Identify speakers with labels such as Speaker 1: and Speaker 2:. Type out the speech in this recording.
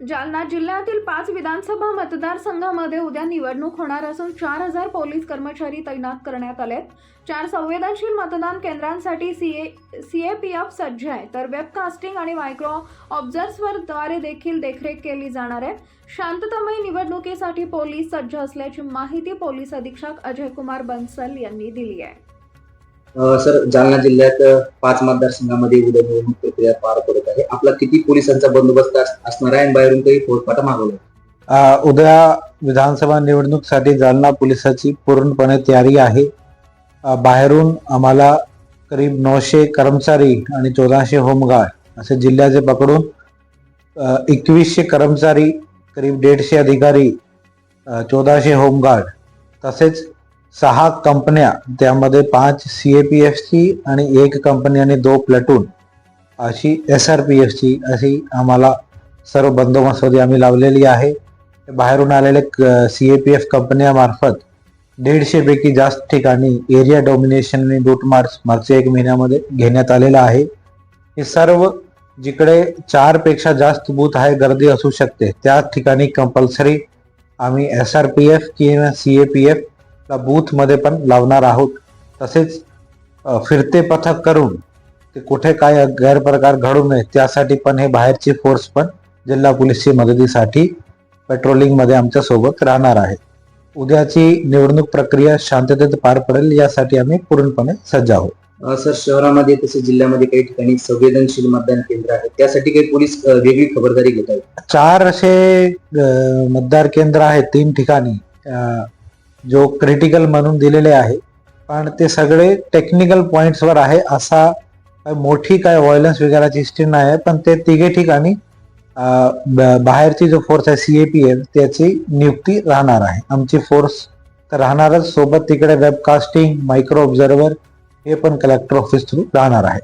Speaker 1: जालना जिल्ह्यातील पाच विधानसभा मतदारसंघामध्ये उद्या निवडणूक होणार असून चार हजार पोलीस कर्मचारी तैनात करण्यात आले चार संवेदनशील मतदान केंद्रांसाठी C A C A P F सज्ज आहे. तर वेबकास्टिंग आणि मायक्रो ऑब्झर्व्हरद्वारे देखील देखरेख केली जाणार आहे. शांततमय निवडणुकीसाठी पोलीस सज्ज असल्याची माहिती पोलीस अधीक्षक अजय कुमार बन्सल यांनी दिली आहे.
Speaker 2: सर जालना जिल्ह्यात पाच मतदारसंघामध्ये उद्या निवडणूक प्रक्रिया पार पडत आहे. आपला किती पोलिसांचा बंदोबस्त अस- असणार आहे आणि बाहेरून काही फौजफाटा मागवला
Speaker 3: उद्या विधानसभा निवडणूकसाठी जालना पोलिसाची पूर्णपणे तयारी आहे. बाहेरून आम्हाला करीब नऊशे कर्मचारी आणि चौदाशे होमगार्ड असे जिल्ह्याचे पकडून एकवीसशे कर्मचारी करीब दीडशे अधिकारी चौदाशे होमगार्ड तसेच सहा कंपन्या त्यामध्ये पाच सी ए पी एफची आणि एक कंपनी आणि दो प्लटून. अशी एस आर पी एफची अशी आम्हाला सर्व बंदोबस्तमध्ये आम्ही लावलेली आहे. बाहेरून आलेले सी ए पी एफ कंपन्यामार्फत दीडशे पैकी जास्त ठिकाणी एरिया डॉमिनेशन आणि रूट मार्च मागच्या एक महिन्यामध्ये घेण्यात आलेला आहे. हे सर्व जिकडे चारपेक्षा जास्त बूथ आहे गर्दी असू शकते. त्या ठिकाणी कंपल्सरी आम्ही एस आर पी एफ किंवा सी ए पी एफ ला बूथमध्ये पण लावणार आहोत. तसेच फिरते पथक करून ते कुठे काय गैरप्रकार घडू नये त्यासाठी पण हे बाहेरची फोर्स पण जिल्हा पोलीसची मदतीसाठी पेट्रोलिंगमध्ये आमच्यासोबत राहणार आहे उद्याची निवडणूक प्रक्रिया शांततेत पार पडेल यासाठी आम्ही पूर्णपणे सज्ज आहोत.
Speaker 2: सर शहरामध्ये तसेच जिल्ह्यामध्ये काही ठिकाणी संवेदनशील मतदान केंद्र आहेत. त्यासाठी काही पोलीस वेगळी खबरदारी घेत आहेत.
Speaker 3: चार असे मतदार केंद्र आहेत तीन ठिकाणी. जो क्रिटिकल म्हणून दिलेले आहे. पण ते सगळे टेक्निकल पॉईंट्सवर आहे असा मोठी काय व्हायलन्स वगैरेची हिस्ट्री नाही आहे. पण ते तिघे ठिकाणी ब- बाहेरची जो फोर्स आहे सीएपी एफ त्याची नियुक्ती राहणार आहे. आमची फोर्स तर राहणारच. सोबत तिकडे वेबकास्टिंग मायक्रो ऑब्झर्वर हे पण कलेक्टर ऑफिस थ्रू राहणार आहे.